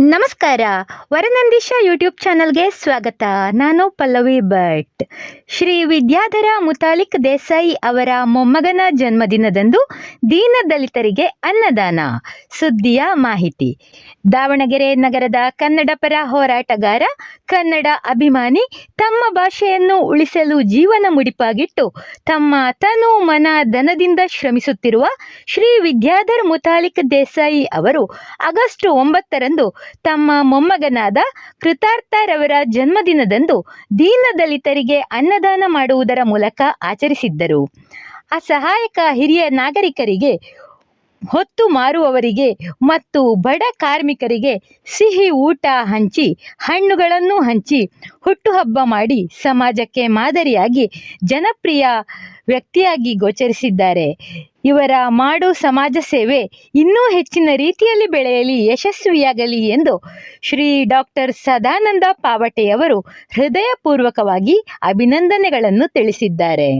ನಮಸ್ಕಾರ. ವರನಂದೀಶ ಯೂಟ್ಯೂಬ್ ಚಾನಲ್ಗೆ ಸ್ವಾಗತ. ನಾನು ಪಲ್ಲವಿ ಭಟ್. ಶ್ರೀ ವಿದ್ಯಾಧರ ಮುತಾಲಿಕ್ ದೇಸಾಯಿ ಅವರ ಮೊಮ್ಮಗನ ಜನ್ಮದಿನದಂದು ದೀನದಲಿತರಿಗೆ ಅನ್ನದಾನ. ಸುದ್ದಿಯ ಮಾಹಿತಿ. ದಾವಣಗೆರೆ ನಗರದ ಕನ್ನಡ ಪರ ಹೋರಾಟಗಾರ, ಕನ್ನಡ ಅಭಿಮಾನಿ ತಮ್ಮ ಭಾಷೆಯನ್ನು ಉಳಿಸಲು ಜೀವನ ಮುಡಿಪಾಗಿಟ್ಟು ತಮ್ಮ ತನು ಮನ ಧನದಿಂದ ಶ್ರಮಿಸುತ್ತಿರುವ ಶ್ರೀ ವಿದ್ಯಾಧರ್ ಮುತಾಲಿಕ್ ದೇಸಾಯಿ ಅವರು ಆಗಸ್ಟ್ ಒಂಬತ್ತರಂದು ತಮ್ಮ ಮೊಮ್ಮಗನಾದ ಕೃತಾರ್ಥರವರ ಜನ್ಮದಿನದಂದು ದೀನದಲಿತರಿಗೆ ಅನ್ನದಾನ ಮಾಡುವುದರ ಮೂಲಕ ಆಚರಿಸಿದ್ದರು. ಅಸಹಾಯಕ ಹಿರಿಯ ನಾಗರಿಕರಿಗೆ ಹೊತ್ತು ಮಾರುವವರಿಗೆ ಮತ್ತು ಬಡ ಕಾರ್ಮಿಕರಿಗೆ ಸಿಹಿ ಊಟ ಹಂಚಿ, ಹಣ್ಣುಗಳನ್ನು ಹಂಚಿ, ಹುಟ್ಟುಹಬ್ಬ ಮಾಡಿ ಸಮಾಜಕ್ಕೆ ಮಾದರಿಯಾಗಿ ಜನಪ್ರಿಯ ವ್ಯಕ್ತಿಯಾಗಿ ಗೋಚರಿಸಿದ್ದಾರೆ. ಇವರ ಮಾಡು ಸಮಾಜ ಸೇವೆ ಇನ್ನೂ ಹೆಚ್ಚಿನ ರೀತಿಯಲ್ಲಿ ಬೆಳೆಯಲಿ, ಯಶಸ್ವಿಯಾಗಲಿ ಎಂದು ಶ್ರೀ ಡಾಕ್ಟರ್ ಸದಾನಂದ ಪಾವಟೆಯವರು ಹೃದಯಪೂರ್ವಕವಾಗಿ ಅಭಿನಂದನೆಗಳನ್ನು ತಿಳಿಸಿದ್ದಾರೆ.